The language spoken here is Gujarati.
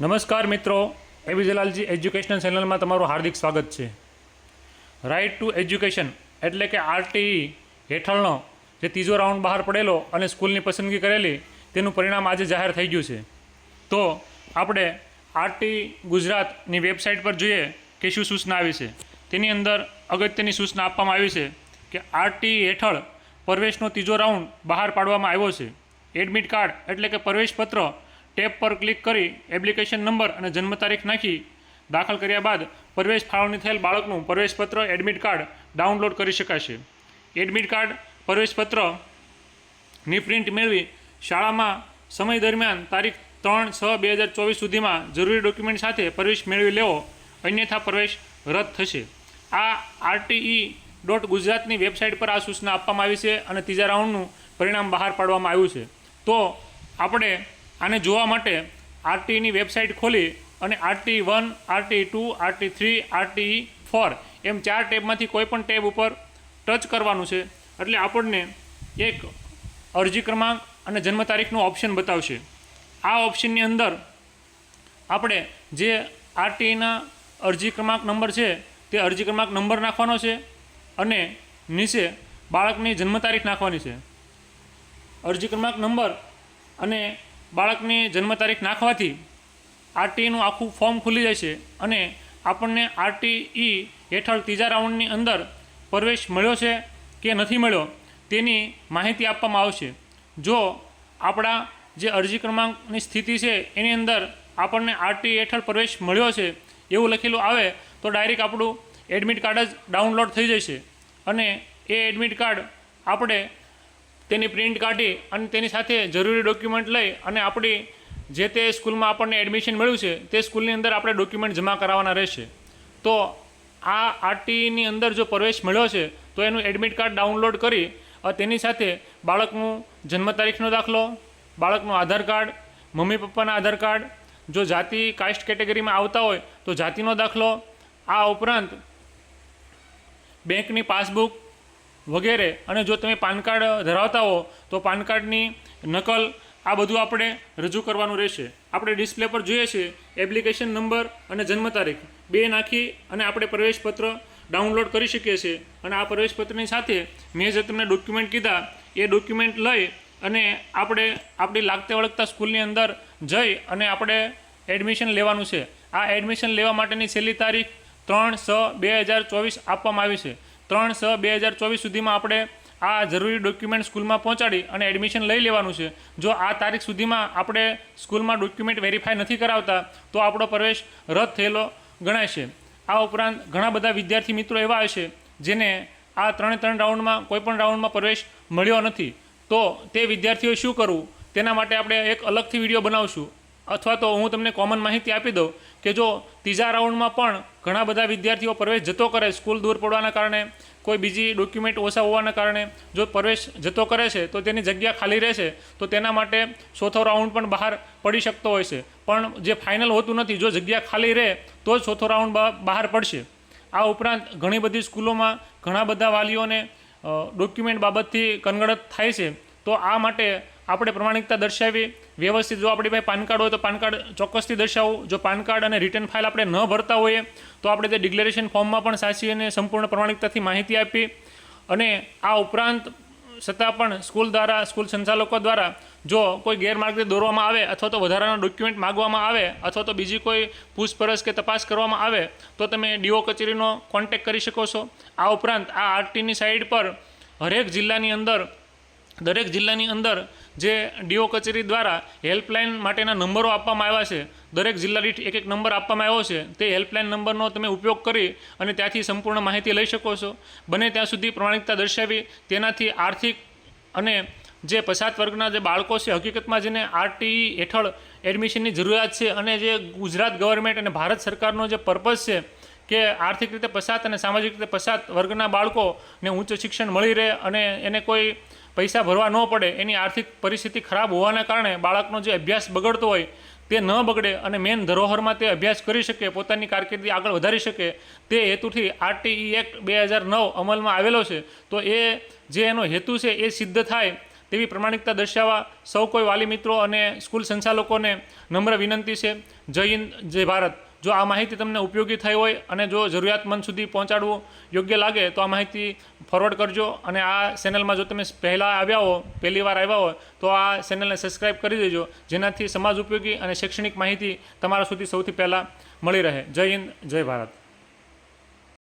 નમસ્કાર મિત્રો એબી જલાલજી એજ્યુકેશનલ ચેનલમાં તમારું હાર્દિક સ્વાગત છે. રાઇટ ટુ એજ્યુકેશન એટલે કે આરટીઈ હેઠળનો જે ત્રીજો રાઉન્ડ બહાર પડેલો અને સ્કૂલની પસંદગી કરેલી, તેનું પરિણામ આજે જાહેર થઈ ગયું છે. તો આપણે આરટી ગુજરાતની વેબસાઇટ પર જોઈએ કે શું સૂચના આવી છે. તેની અંદર અગત્યની સૂચના આપવામાં આવી છે કે આરટી હેઠળ પ્રવેશનો ત્રીજો રાઉન્ડ બહાર પાડવામાં આવ્યો છે. એડમિટ કાર્ડ એટલે કે પ્રવેશપત્ર ટેબ પર ક્લિક કરી એપ્લિકેશન નંબર અને જન્મ તારીખ નાખી. દાખલ કર્યા બાદ પ્રવેશ ફાળવણી થયેલ બાળકનું પ્રવેશપત્ર એડમિટ કાર્ડ ડાઉનલોડ કરી શકાશે. એડમિટ કાર્ડ પ્રવેશપત્રની પ્રિન્ટ મેળવી શાળામાં સમય દરમિયાન તારીખ ત્રણ છ બે હજાર ચોવીસ સુધીમાં જરૂરી ડોક્યુમેન્ટ સાથે પ્રવેશ મેળવી લેવો. અન્યથા પ્રવેશ રદ થશે. આ આરટીઈ ડોટ ગુજરાતની વેબસાઇટ પર આ સૂચના આપવામાં આવી છે અને ત્રીજા રાઉન્ડનું પરિણામ બહાર પાડવામાં આવ્યું છે. તો આપણે આને જોવા માટે આરટીઈની વેબસાઇટ ખોલી અને RT one, RT two, RT three, RT four એમ ચાર ટેબમાંથી કોઈ પણ ટેબ ઉપર ટચ કરવાનું છે. એટલે આપણને એક અરજી ક્રમાંક અને જન્મ તારીખનું ઓપ્શન બતાવશે. આ ઓપ્શનની અંદર આપણે જે આરટીઈના અરજી ક્રમાંક નંબર છે, તે અરજી ક્રમાંક નંબર નાખવાનો છે અને નીચે બાળકની જન્મ તારીખ નાખવાની છે. અરજી ક્રમાંક નંબર અને બાળકની જન્મ તારીખ નાખવાથી આરટીઈનું આખું ફોર્મ ખુલી જશે અને આપણને આરટીઈ હેઠળ ત્રીજા રાઉન્ડની અંદર પ્રવેશ મળ્યો છે કે નથી મળ્યો તેની માહિતી આપવામાં આવશે. જો આપણા જે અરજી ક્રમાંકની સ્થિતિ છે એની અંદર આપણને આરટી હેઠળ પ્રવેશ મળ્યો છે એવું લખેલું આવે તો ડાયરેક્ટ આપણું એડમિટ કાર્ડ જ ડાઉનલોડ થઈ જશે અને એ એડમિટ કાર્ડ આપણે તેની પ્રિન્ટ કાઢી અને તેની સાથે જરૂરી ડોક્યુમેન્ટ લઈ અને આપણી જે તે સ્કૂલમાં આપણને એડમિશન મળ્યું છે, તે સ્કૂલની અંદર આપણે ડોક્યુમેન્ટ જમા કરાવવાના રહેશે. તો આ આરટીની અંદર જો પ્રવેશ મળ્યો છે, તો એનું એડમિટ કાર્ડ ડાઉનલોડ કરી તેની સાથે બાળકનું જન્મ તારીખનો દાખલો, બાળકનું આધાર કાર્ડ, મમ્મી પપ્પાના આધાર કાર્ડ, જો જાતિ કાસ્ટ કેટેગરીમાં આવતા હોય તો જાતિનો દાખલો, આ ઉપરાંત બેંકની પાસબુક વગેરે. અને જો તમે પાન કાર્ડ ધરાવતા હો, તો પાન કાર્ડની નકલ આ બધું આપણે રજૂ કરવાનું રહેશે. આપણે ડિસ્પ્લે પર જોઈએ છીએ, એપ્લિકેશન નંબર અને જન્મ તારીખ. બે નાખી અને આપણે પ્રવેશપત્ર ડાઉનલોડ કરી શકીએ છીએ. અને આ પ્રવેશપત્રની સાથે મેં જે તમને ડોક્યુમેન્ટ કીધા, એ ડોક્યુમેન્ટ લઈ અને આપણે આપણી લાગતે વળગતા સ્કૂલની અંદર જઈ અને આપણે એડમિશન લેવાનું છે. આ એડમિશન લેવા માટેની છેલ્લી તારીખ ત્રણ છ બે હજાર ચોવીસ આપવામાં આવી છે. ત્રણ છ બે હજાર ચોવીસ સુધીમાં આપણે આ જરૂરી ડોક્યુમેન્ટ સ્કૂલમાં પહોંચાડી અને એડમિશન લઈ લેવાનું છે. જો આ તારીખ સુધીમાં આપણે સ્કૂલમાં ડોક્યુમેન્ટ વેરીફાઈ નથી કરાવતા, તો આપણો પ્રવેશ રદ થયેલો ગણાય છે. આ ઉપરાંત ઘણા બધા વિદ્યાર્થી મિત્રો એવા હશે જેને આ ત્રણે ત્રણ રાઉન્ડમાં, કોઈ પણ રાઉન્ડમાં પ્રવેશ મળ્યો નથી. તો તે વિદ્યાર્થીઓએ શું કરવું? તેના માટે આપણે એક અલગથી વીડિયો બનાવશું. અથવા તો હું તમને કોમન માહિતી આપી દઉં. કે જો ત્રીજા રાઉન્ડમાં પણ ઘણા બધા વિદ્યાર્થીઓ પ્રવેશ જતો કરે, સ્કૂલ દૂર પડવાના કારણે, કોઈ બીજી ડોક્યુમેન્ટ ઓછા હોવાના કારણે જો પ્રવેશ જતો કરે છે, તો તેની જગ્યા ખાલી રહેશે, તો તેના માટે ચોથો રાઉન્ડ પણ બહાર પડી શકતો હોય છે. પણ જે ફાઇનલ હોતું નથી, જો જગ્યા ખાલી રહે, તો જ ચોથો રાઉન્ડ બહાર પડશે. આ ઉપરાંત ઘણી બધી સ્કૂલોમાં ઘણા બધા વાલીઓને ડોક્યુમેન્ટ બાબતથી કનગડત થાય છે. તો આ માટે આપણે પ્રમાણિકતા દર્શાવી, વ્યવસ્થિત જો આપણી પાસે પાન કાર્ડ હોય તો પાન કાર્ડ ચોક્કસથી દર્શાવવું જો પાન કાર્ડ અને રિટર્ન ફાઇલ આપણે ન ભરતા હોઈએ, તો આપણે તે ડિક્લેરેશન ફોર્મમાં પણ સાચી અને સંપૂર્ણ પ્રમાણિકતાથી માહિતી આપી અને આ ઉપરાંત છતાં પણ સ્કૂલ દ્વારા સ્કૂલ સંચાલકો દ્વારા જો કોઈ ગેરમાર્ગે દોરવામાં આવે અથવા તો વધારાના ડોક્યુમેન્ટ માગવામાં આવે અથવા તો બીજી કોઈ પૂછપરછ કે તપાસ કરવામાં આવે, તો તમે ડીઓ કચેરીનો કોન્ટેક્ટ કરી શકો છો. આ ઉપરાંત આ આરટીની સાઇડ પર હરેક જિલ્લાની અંદર દરેક જિલ્લાની અંદર જે ડીઓ કચેરી દ્વારા હેલ્પલાઇન માટેના નંબરો આપવામાં આવ્યા છે, દરેક જિલ્લા દીઠ એક એક નંબર આપવામાં આવ્યો છે, તે હેલ્પલાઇન નંબરનો તમે ઉપયોગ કરી અને ત્યાંથી સંપૂર્ણ માહિતી લઈ શકો છો. બને ત્યાં સુધી પ્રમાણિકતા દર્શાવી, તેનાથી આર્થિક અને જે પછાત વર્ગના જે બાળકો છે, હકીકતમાં જેને આરટીઈ હેઠળ એડમિશનની જરૂરિયાત છે અને જે ગુજરાત ગવર્મેન્ટ અને ભારત સરકારનો જે પર્પઝ છે કે આર્થિક રીતે પછાત અને સામાજિક રીતે પછાત વર્ગના બાળકોને ઉચ્ચ શિક્ષણ મળી રહે અને એને કોઈ પૈસા ભરવા ન પડે, એની આર્થિક પરિસ્થિતિ ખરાબ હોવાના કારણે બાળકનો જે અભ્યાસ બગડતો હોય તે ન બગડે અને મેન ધરોહરમાં તે અભ્યાસ કરી શકે, પોતાની કારકિર્દી આગળ વધારી શકે, તે હેતુથી આરટીઈ એક્ટ બે હજાર નવ અમલમાં આવેલો છે. તો એ જે એનો હેતુ છે એ સિદ્ધ થાય તેવી પ્રમાણિકતા દર્શાવવા સૌ કોઈ વાલી મિત્રો અને સ્કૂલ સંચાલકોને નમ્ર વિનંતી છે. જય હિન્દ, જય ભારત. જો આ માહિતી તમને ઉપયોગી થઈ હોય અને જો જરૂરિયાતમંદ સુધી પહોંચાડવું યોગ્ય લાગે, તો આ માહિતી ફોરવર્ડ કરજો. અને આ ચેનલમાં જો તમે પહેલાં આવ્યા હો, પહેલી વાર આવ્યા હોય તો આ ચેનલને સબસ્ક્રાઈબ કરી દેજો, જેનાથી સમાજ ઉપયોગી અને શૈક્ષણિક માહિતી તમારા સુધી સૌથી પહેલાં મળી રહે. જય હિન્દ, જય ભારત.